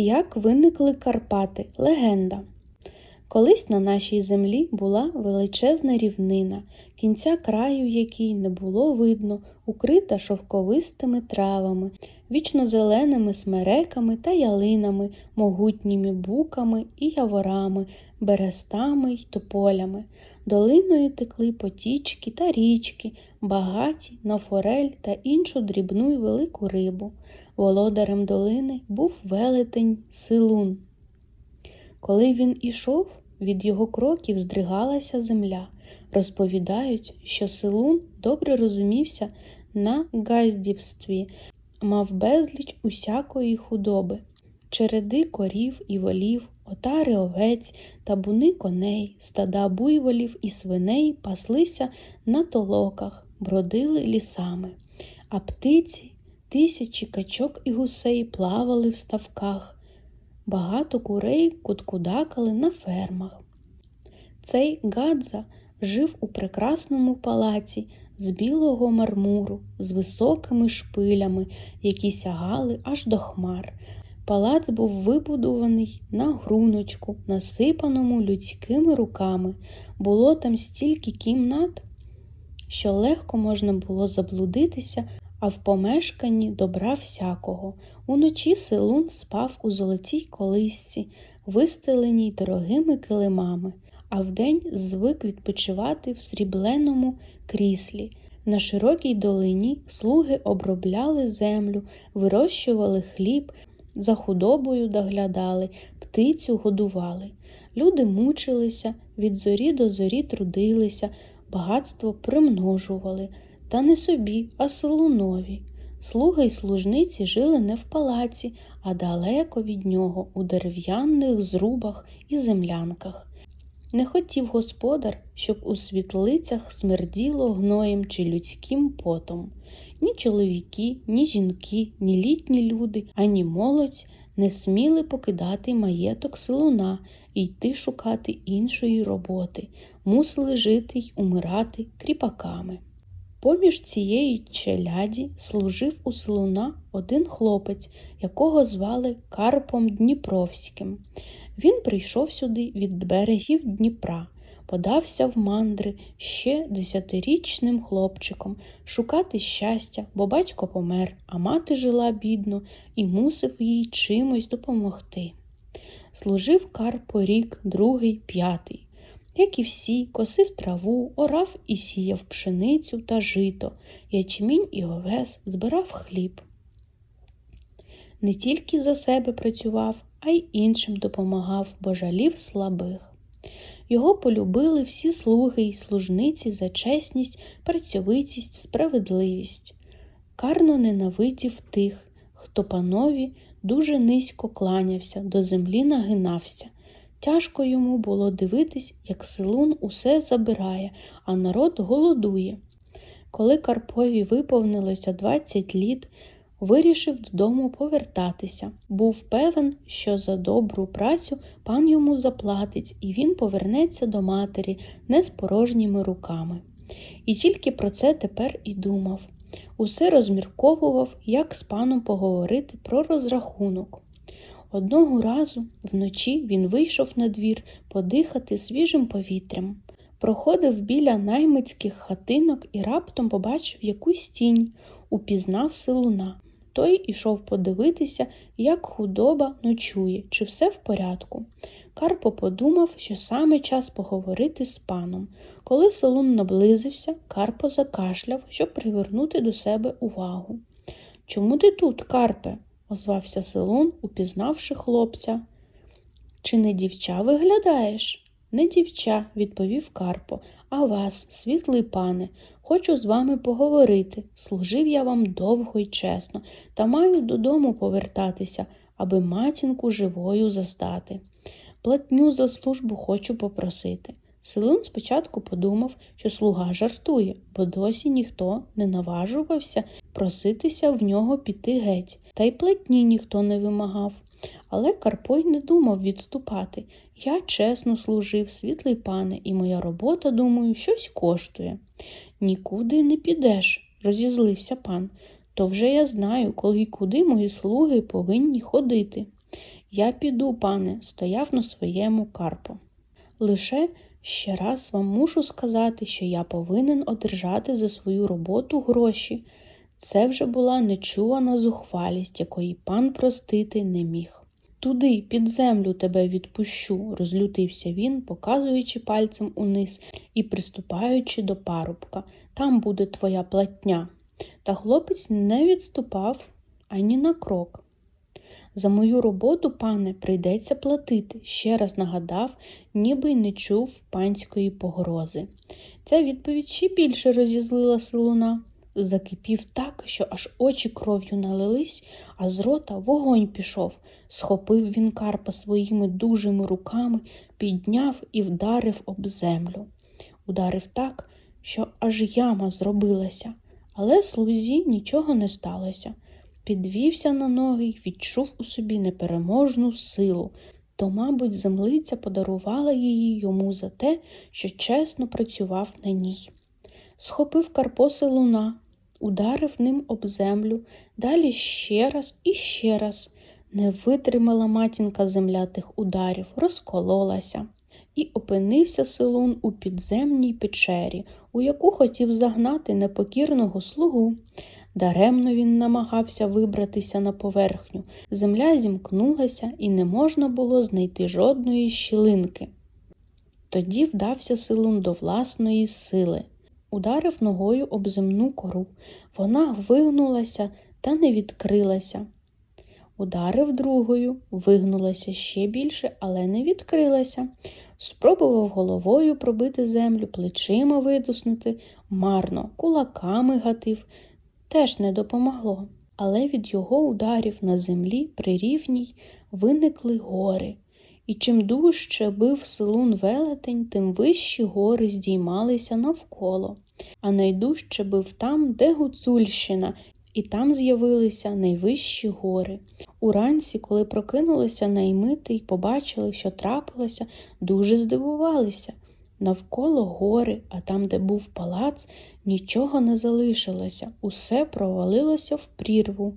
Як виникли Карпати? Легенда. Колись на нашій землі була величезна рівнина, кінця краю якій не було видно, укрита шовковистими травами, вічнозеленими смереками та ялинами, могутніми буками і яворами, берестами й тополями. Долиною текли потічки та річки, багаті на форель та іншу дрібну й велику рибу. Володарем долини був велетень Силун. Коли він ішов, від його кроків здригалася земля. Розповідають, що Силун добре розумівся на газдівстві, мав безліч усякої худоби, череди корів і волів, отари овець, табуни коней, стада буйволів і свиней паслися на толоках, бродили лісами, а птиці, тисячі качок і гусей плавали в ставках. Багато курей куткудакали на фермах. Цей Гадза жив у прекрасному палаці з білого мармуру, з високими шпилями, які сягали аж до хмар. Палац був вибудований на груночку, насипаному людськими руками. Було там стільки кімнат, що легко можна було заблудитися, а в помешканні добра всякого. Уночі Силун спав у золотій колисці, вистеленій дорогими килимами, а вдень звик відпочивати в срібленому кріслі. На широкій долині слуги обробляли землю, вирощували хліб, за худобою доглядали, птицю годували. Люди мучилися, від зорі до зорі трудилися, багатство примножували, та не собі, а Солунові. Слуги й служниці жили не в палаці, а далеко від нього, у дерев'яних зрубах і землянках. Не хотів господар, щоб у світлицях смерділо гноєм чи людським потом. Ні чоловіки, ні жінки, ні літні люди, ані молодь не сміли покидати маєток силуна і йти шукати іншої роботи, мусили жити й умирати кріпаками. Поміж цієї челяді служив у Силуна один хлопець, якого звали Карпом Дніпровським. Він прийшов сюди від берегів Дніпра, подався в мандри ще десятирічним хлопчиком шукати щастя, бо батько помер, а мати жила бідно і мусив їй чимось допомогти. Служив Карпо рік, другий, п'ятий. Як і всі, косив траву, орав і сіяв пшеницю та жито, ячмінь і овес, збирав хліб. Не тільки за себе працював, а й іншим допомагав, бо жалів слабих. Його полюбили всі слуги й служниці за чесність, працьовитість, справедливість. Карно ненавидів тих, хто панові дуже низько кланявся, до землі нагинався. Тяжко йому було дивитись, як Силун усе забирає, а народ голодує. Коли Карпові виповнилося 20 літ, вирішив додому повертатися. Був певен, що за добру працю пан йому заплатить, і він повернеться до матері не з порожніми руками. І тільки про це тепер і думав. Усе розмірковував, як з паном поговорити про розрахунок. Одного разу вночі він вийшов на двір подихати свіжим повітрям. Проходив біля наймицьких хатинок і раптом побачив якусь тінь, упізнав силуна. Той ішов подивитися, як худоба ночує, чи все в порядку. Карпо подумав, що саме час поговорити з паном. Коли селун наблизився, Карпо закашляв, щоб привернути до себе увагу. Чому ти тут, Карпе? Озвався Селун, упізнавши хлопця. Чи не дівча виглядаєш? Не дівча, відповів Карпо, а вас, світлий пане, хочу з вами поговорити. Служив я вам довго й чесно, та маю додому повертатися, аби матінку живою застати. Платню за службу хочу попросити. Селун спочатку подумав, що слуга жартує, бо досі ніхто не наважувався проситися в нього піти геть, та й платні ніхто не вимагав. Але Карпой не думав відступати. Я чесно служив, світлий пане, і моя робота, думаю, щось коштує. Нікуди не підеш, розізлився пан. То вже я знаю, коли й куди мої слуги повинні ходити. Я піду, пане, стояв на своєму Карпо. Лише ще раз вам мушу сказати, що я повинен одержати за свою роботу гроші. Це вже була нечувана зухвалість, якої пан простити не міг. Туди, під землю тебе відпущу, розлютився він, показуючи пальцем униз і приступаючи до парубка. Там буде твоя платня. Та хлопець не відступав ані на крок. За мою роботу, пане, прийдеться платити, ще раз нагадав, ніби й не чув панської погрози. Ця відповідь ще більше розізлила силуна. Закипів так, що аж очі кров'ю налились, а з рота вогонь пішов. Схопив він Карпа своїми дужими руками, підняв і вдарив об землю. Ударив так, що аж яма зробилася, але слузі нічого не сталося. Підвівся на ноги й відчув у собі непереможну силу. То, мабуть, землиця подарувала її йому за те, що чесно працював на ній. Схопив Карпо силуна, ударив ним об землю, далі ще раз і ще раз. Не витримала матінка земля тих ударів, розкололася. І опинився силун у підземній печері, у яку хотів загнати непокірного слугу. Даремно він намагався вибратися на поверхню. Земля зімкнулася і не можна було знайти жодної щілинки. Тоді вдався силун до власної сили, ударив ногою об земну кору. Вона вигнулася та не відкрилася. Ударив другою, вигнулася ще більше, але не відкрилася. Спробував головою пробити землю, плечима видуснути, марно, кулаками гатив, теж не допомогло. Але від його ударів на землі при рівній виникли гори. І чим дужче бив силун велетень, тим вищі гори здіймалися навколо, а найдужче бив там, де Гуцульщина, і там з'явилися найвищі гори. Уранці, коли прокинулися наймити й побачили, що трапилося, дуже здивувалися. Навколо гори, а там, де був палац, нічого не залишилося, усе провалилося в прірву.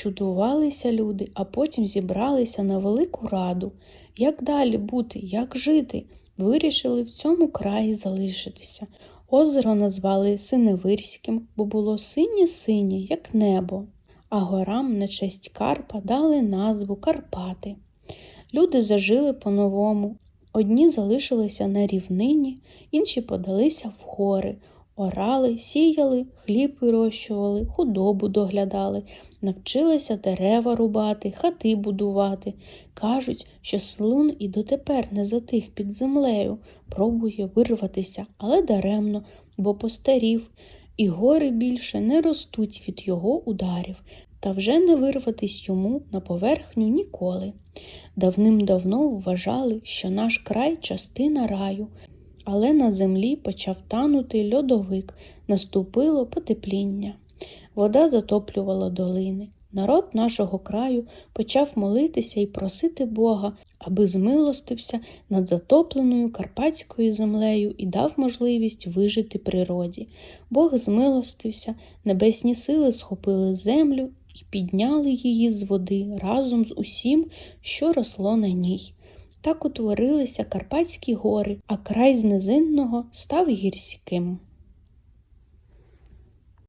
Чудувалися люди, а потім зібралися на велику раду. Як далі бути, як жити? Вирішили в цьому краї залишитися. Озеро назвали Синевирським, бо було синє-синє, як небо, а горам на честь Карпа дали назву Карпати. Люди зажили по-новому. Одні залишилися на рівнині, інші подалися в гори, орали, сіяли, хліб вирощували, худобу доглядали, навчилися дерева рубати, хати будувати. Кажуть, що слун і дотепер не затих під землею, пробує вирватися, але даремно, бо постарів, і гори більше не ростуть від його ударів, та вже не вирватись йому на поверхню ніколи. Давним-давно вважали, що наш край частина раю, але на землі почав танути льодовик, наступило потепління. Вода затоплювала долини. Народ нашого краю почав молитися і просити Бога, аби змилостився над затопленою карпатською землею і дав можливість вижити природі. Бог змилостився, небесні сили схопили землю і підняли її з води разом з усім, що росло на ній. Так утворилися Карпатські гори, а край з низинного став гірським.